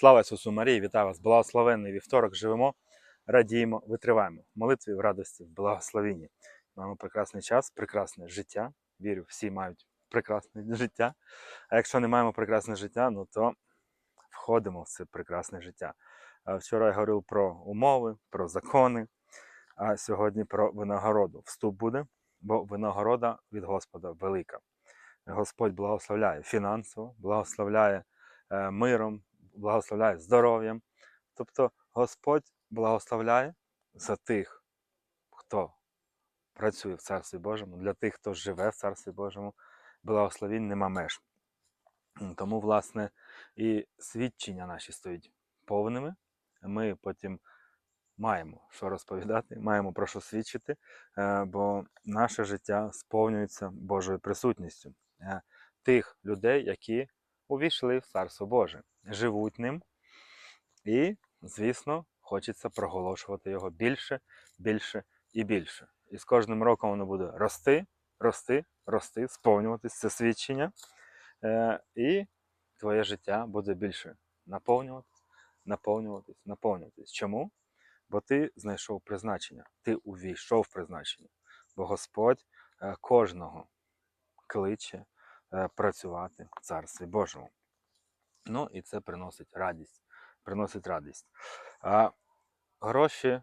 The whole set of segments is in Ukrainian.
Слава Ісусу Марії, вітаю вас! Благословенний вівторок живемо, радіємо, витриваємо. Молитві, в радості, в благословенні. Маємо прекрасний час, прекрасне життя. Вірю, всі мають прекрасне життя. А якщо не маємо прекрасне життя, ну то входимо в це прекрасне життя. Вчора я говорив про умови, про закони, а сьогодні про винагороду. Вступ буде, бо винагорода від Господа велика. Господь благословляє фінансово, благословляє е, миром, благословляє здоров'ям. Тобто Господь благословляє за тих, хто працює в Царстві Божому, для тих, хто живе в Царстві Божому, благословінь нема меж. Тому, власне, і свідчення наші стоять повними. Ми потім маємо що розповідати, маємо про що свідчити, е, бо наше життя сповнюється Божою присутністю е, тих людей, які увійшли в Царство Боже, живуть ним. І, звісно, хочеться проголошувати його більше, більше і більше. І з кожним роком воно буде рости, рости, рости, сповнюватись це свідчення. Е, і твоє життя буде більше наповнюватись, наповнюватись, наповнюватись. Чому? Бо ти знайшов призначення, ти увійшов в призначення. Бо Господь е, кожного кличе е, працювати в Царстві Божому. Ну і це приносить радість. Приносить радість. А гроші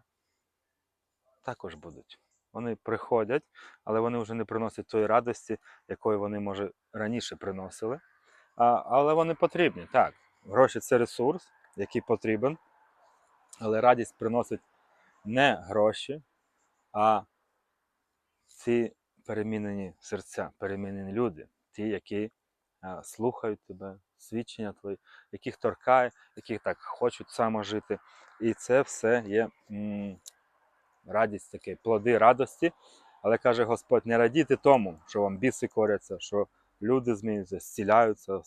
також будуть. Вони приходять, але вони вже не приносять тої радості, якої вони, може, раніше приносили. А, але вони потрібні. Так, гроші це ресурс, який потрібен. Але радість приносить не гроші, а ці перемінені серця, перемінені люди, ті, які а, слухають тебе, свідчення твої, яких торкає, які так хочуть само жити. І це все є м, радість таке, плоди радості. Але каже Господь, не радійте тому, що вам біси коряться, що люди змінюються, зціляються,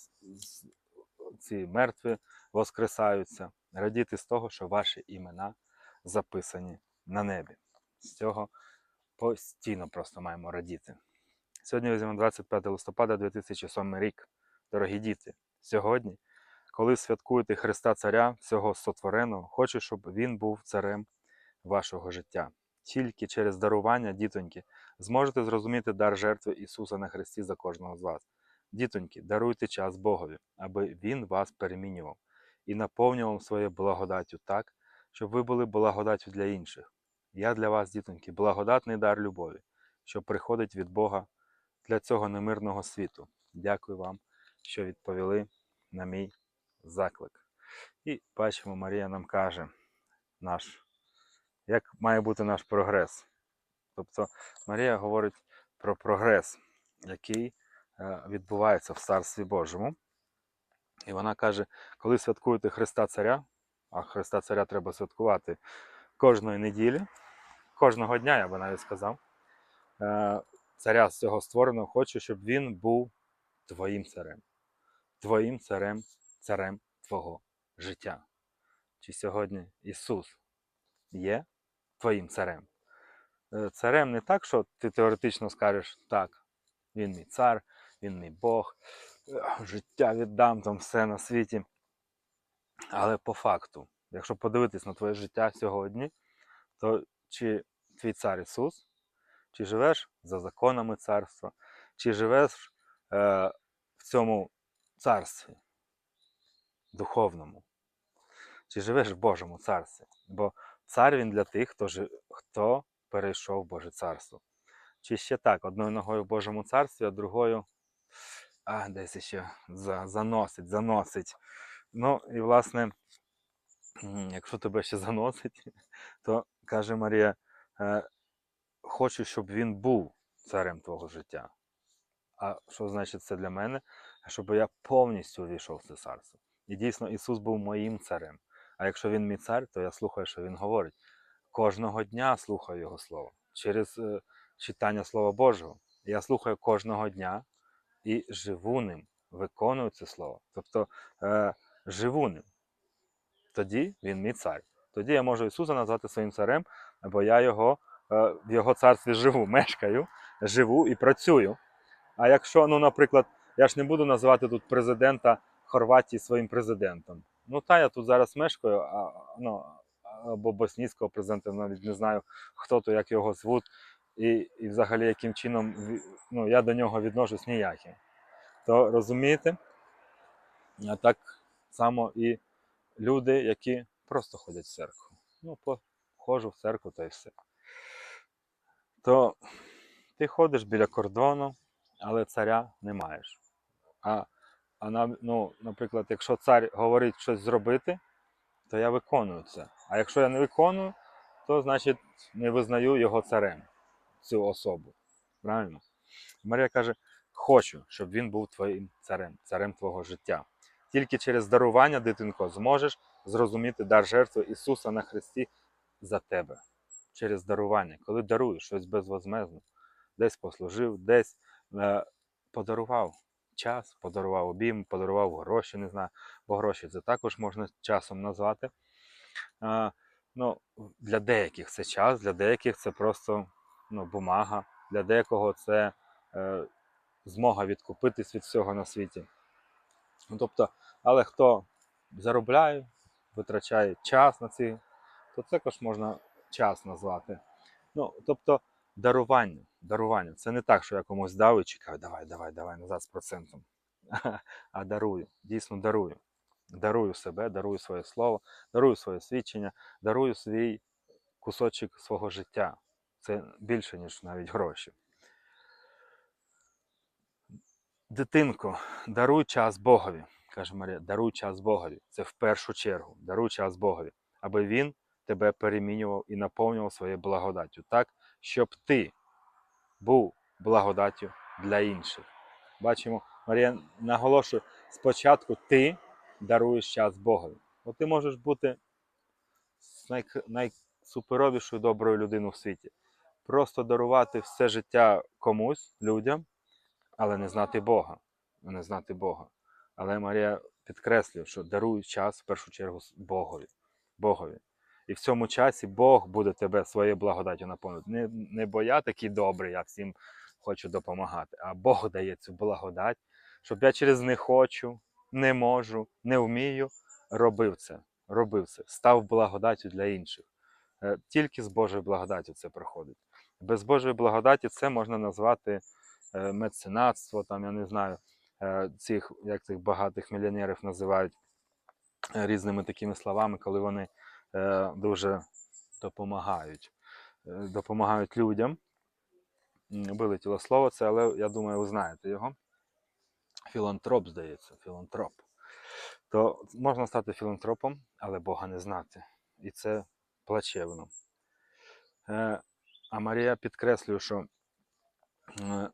ці мертві воскресаються. Радійте з того, що ваші імена записані на небі. З цього постійно просто маємо радіти. Сьогодні візьмемо 25 листопада 2007 рік. Дорогі діти, сьогодні, коли святкуєте Христа Царя, всього сотвореного, хочу, щоб Він був царем вашого життя. Тільки через дарування, дітоньки, зможете зрозуміти дар жертви Ісуса на Христі за кожного з вас. Дітоньки, даруйте час Богові, аби Він вас перемінював і наповнював своєю благодаттю так, щоб ви були благодаттю для інших. Я для вас, дітоньки, благодатний дар любові, що приходить від Бога для цього немирного світу. Дякую вам, що відповіли на мій заклик. І бачимо, Марія нам каже, наш, як має бути наш прогрес. Тобто Марія говорить про прогрес, який е, відбувається в Царстві Божому. І вона каже, коли святкуєте Христа Царя, а Христа Царя треба святкувати кожної неділі, кожного дня, я би навіть сказав, е, царя з цього створеного хочу, щоб він був твоїм царем, твоїм царем, царем твого життя. Чи сьогодні Ісус є твоїм царем? Е, Царем не так, що ти теоретично скажеш, так, він мій цар, він мій Бог, е, життя віддам там все на світі. Але по факту, якщо подивитись на твоє життя сьогодні, то чи твій цар Ісус, чи живеш за законами царства, чи живеш е, в цьому царстві духовному, чи живеш в Божому царстві? Бо цар він для тих, хто, жи- хто перейшов в Боже царство. Чи ще так, одною ногою в Божому царстві, а другою а, десь ще за, заносить, заносить. Ну і власне, якщо тебе ще заносить, то каже Марія, е, хочу, щоб він був царем твого життя. А що значить це для мене? Щоб я повністю увійшов в це царство. І дійсно Ісус був моїм царем. А якщо Він мій цар, то я слухаю, що Він говорить. Кожного дня слухаю Його Слово. Через е, читання Слова Божого. Я слухаю кожного дня і живу ним, виконую це слово. Тобто е, живу ним. Тоді він мій цар. Тоді я можу Ісуса назвати своїм царем, бо я його, е, в Його царстві живу, мешкаю, живу і працюю. А якщо, ну, наприклад, я ж не буду називати тут президента Хорватії своїм президентом. Ну та я тут зараз мешкаю, а, ну, або боснійського президента, навіть не знаю, хто то, як його звуть, і, і взагалі яким чином ну, я до нього відношусь ніяким. То розумієте? А так само і люди, які просто ходять в церкву. Ну, по- ходжу в церкву та й все. То ти ходиш біля кордону, але царя не маєш. А, а нам, ну, наприклад, якщо цар говорить щось зробити, то я виконую це. А якщо я не виконую, то значить не визнаю його царем, цю особу. Правильно? Марія каже: хочу, щоб він був твоїм царем, царем твого життя. Тільки через дарування, дитинко, зможеш зрозуміти дар жертви Ісуса на Христі за тебе. Через дарування. Коли даруєш щось безвозмезно, десь послужив, десь е, подарував час, подарував обійм, подарував гроші, не знаю, бо гроші це також можна часом назвати. Е, ну, для деяких це час, для деяких це просто ну, бумага, для декого це е, змога відкупитись від всього на світі. Ну, тобто, але хто заробляє, витрачає час на ці, то також можна час назвати. Ну, тобто, дарування. Дарування. Це не так, що я комусь дав і чекаю, давай, давай, давай назад з процентом. А дарую, дійсно дарую. Дарую себе, дарую своє слово, дарую своє свідчення, дарую свій кусочок свого життя. Це більше, ніж навіть гроші. Дитинко, даруй час Богові, каже Марія, даруй час Богові. Це в першу чергу. Даруй час Богові, аби Він тебе перемінював і наповнював своєю благодаттю, так, щоб ти був благодаттю для інших. Бачимо, Марія наголошує, спочатку ти даруєш час Богові. Бо ти можеш бути най, найсуперовішою доброю людиною в світі. Просто дарувати все життя комусь, людям, але не знати Бога. Не знати Бога. Але Марія підкреслює, що даруй час в першу чергу Богові. Богові. І в цьому часі Бог буде тебе своєю благодаттю наповнити. Не, не бо я такий добрий, я всім хочу допомагати, а Бог дає цю благодать, щоб я через не хочу, не можу, не вмію, робив це. Робив це, став благодаттю для інших. Е, Тільки з Божою благодаттю це проходить. Без Божої благодаті це можна назвати е, меценатство, там, я не знаю, е, цих, як цих багатих мільйонерів називають різними такими словами, коли вони дуже допомагають. Е, Допомагають людям. Вилетіло слово це, але я думаю, ви знаєте його. Філантроп, здається, філантроп. То можна стати філантропом, але Бога не знати. І це плачевно. Е, А Марія підкреслює, що е,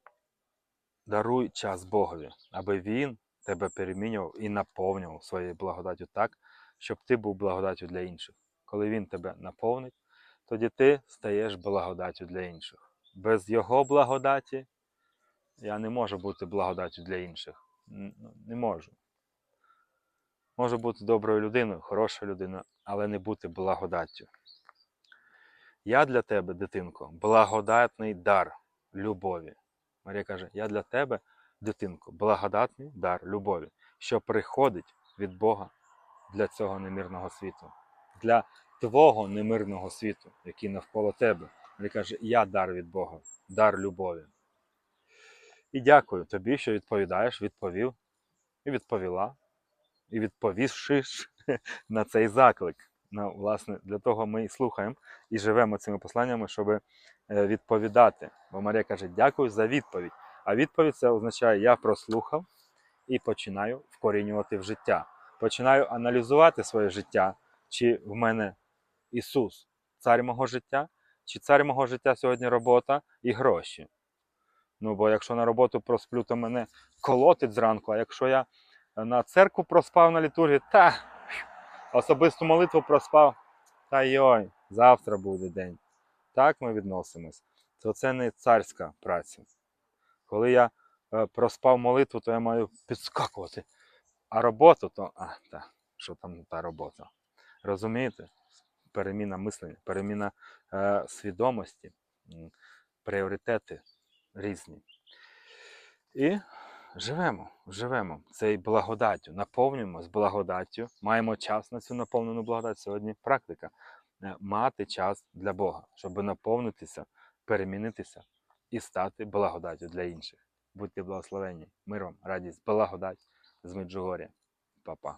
даруй час Богові, аби Він тебе перемінював і наповнював своєю благодаттю так, щоб ти був благодаттю для інших. Коли Він тебе наповнить, тоді ти стаєш благодаттю для інших. Без Його благодаті я не можу бути благодаттю для інших. Ну, Не можу. Можу бути доброю людиною, хорошою людиною, але не бути благодаттю. Я для тебе, дитинко, благодатний дар любові. Марія каже: Я для тебе, дитинко, благодатний дар любові, що приходить від Бога для цього немирного світу, для твого немирного світу, який навколо тебе. Марія каже, я дар від Бога, дар любові. І дякую тобі, що відповідаєш, відповів і відповіла, і відповівшиш на цей заклик. Ну, власне, для того ми і слухаємо і живемо цими посланнями, щоб відповідати. Бо Марія каже, дякую за відповідь. А відповідь це означає, я прослухав і починаю вкорінювати в життя. Починаю аналізувати своє життя, чи в мене Ісус, цар мого життя, чи цар мого життя сьогодні робота і гроші. Ну, бо якщо на роботу просплю, то мене колотить зранку, а якщо я на церкву проспав на літургії, та особисту молитву проспав, та йой, завтра буде день. Так ми відносимось. То це не царська праця. Коли я е, проспав молитву, то я маю підскакувати. А роботу, то а, та, що там та робота? Розумієте? Переміна мислення, переміна е, свідомості, пріоритети різні. І живемо, живемо цією благодаттю, наповнюємо з благодаттю, маємо час на цю наповнену благодать. Сьогодні практика. Е, Мати час для Бога, щоб наповнитися, перемінитися і стати благодаттю для інших. Будьте благословені. Миром, радість, благодать з Меджугоря. Па-па.